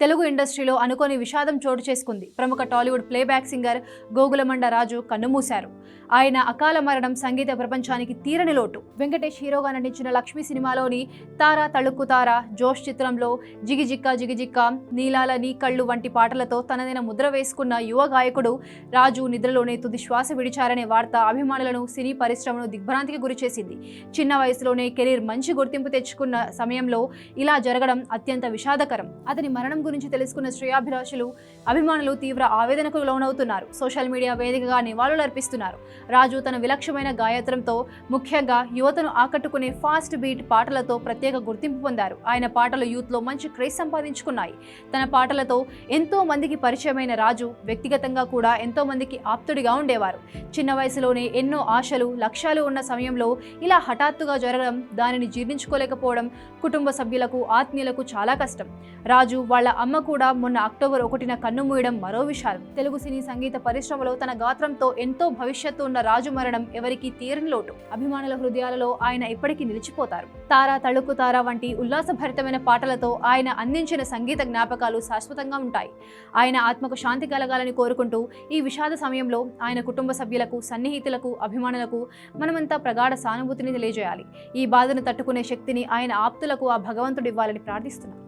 తెలుగు ఇండస్ట్రీలో అనుకోని విషాదం చోటు చేసుకుంది. ప్రముఖ Tollywood playback singer Gogulamanda Raju కన్నుమూశారు. ఆయన అకాల మరణం సంగీత ప్రపంచానికి తీరని లోటు. వెంకటేష్ హీరోగా నటించిన లక్ష్మి సినిమాలోని తారా తళుక్కు తార జోష్ చిత్రంలో జిగిజిక్క జిగిజిక్క నీలాల నీ కళ్ళు వంటి పాటలతో తనదైన ముద్ర వేసుకున్న యువ గాయకుడు రాజు నిద్రలోనే తుది శ్వాస విడిచారనే వార్త అభిమానులను సినీ పరిశ్రమను దిగ్భ్రాంతికి గురిచేసింది చిన్న వయసులోనే కెరీర్ మంచి గుర్తింపు తెచ్చుకున్న సమయంలో ఇలా జరగడం అత్యంత విషాదకరం. అతని మరణం గురించి తెలుసుకున్న శ్రేయాభిలాషులు అభిమానులు తీవ్ర ఆవేదనకు లోనవుతున్నారు. సోషల్ మీడియా వేదికగా నివాళులర్పిస్తున్నారు రాజు తన విలక్షణమైన గాయత్రంతో ముఖ్యంగా యువతను ఆకట్టుకునే ఫాస్ట్ బీట్ పాటలతో ప్రత్యేక గుర్తింపు పొందారు. ఆయన పాటలు యూత్లో మంచి క్రేజ్ సంపాదించుకున్నాయి. తన పాటలతో ఎంతో మందికి పరిచయమైన రాజు వ్యక్తిగతంగా కూడా ఎంతో మందికి ఆప్తుడిగా ఉండేవారు. చిన్న వయసులోనే ఎన్నో ఆశలు లక్ష్యాలు ఉన్న సమయంలో ఇలా హఠాత్తుగా జరగడం దానిని జీర్ణించుకోలేకపోవడం కుటుంబ సభ్యులకు ఆత్మీయులకు చాలా కష్టం. రాజు వాళ్ళ అమ్మ కూడా మొన్న అక్టోబర్ ఒకటిన కన్ను మూయడం మరో విషాదం. తెలుగు సినీ సంగీత పరిశ్రమలో తన గాత్రంతో ఎంతో భవిష్యత్తు ఉన్న రాజు మరణం ఎవరికీ తీరని లోటు. అభిమానుల హృదయాలలో ఆయన ఎప్పటికీ నిలిచిపోతారు. తారా తళుకు తారా వంటి ఉల్లాసభరితమైన పాటలతో ఆయన అందించిన సంగీత జ్ఞాపకాలు శాశ్వతంగా ఉంటాయి. ఆయన ఆత్మకు శాంతి కలగాలని కోరుకుంటూ ఈ విషాద సమయంలో ఆయన కుటుంబ సభ్యులకు సన్నిహితులకు అభిమానులకు మనమంతా ప్రగాఢ సానుభూతిని తెలియజేయాలి. ఈ బాధను తట్టుకునే శక్తిని ఆయన ఆప్తులకు ఆ భగవంతుడు ఇవ్వాలని ప్రార్థిస్తున్నాం.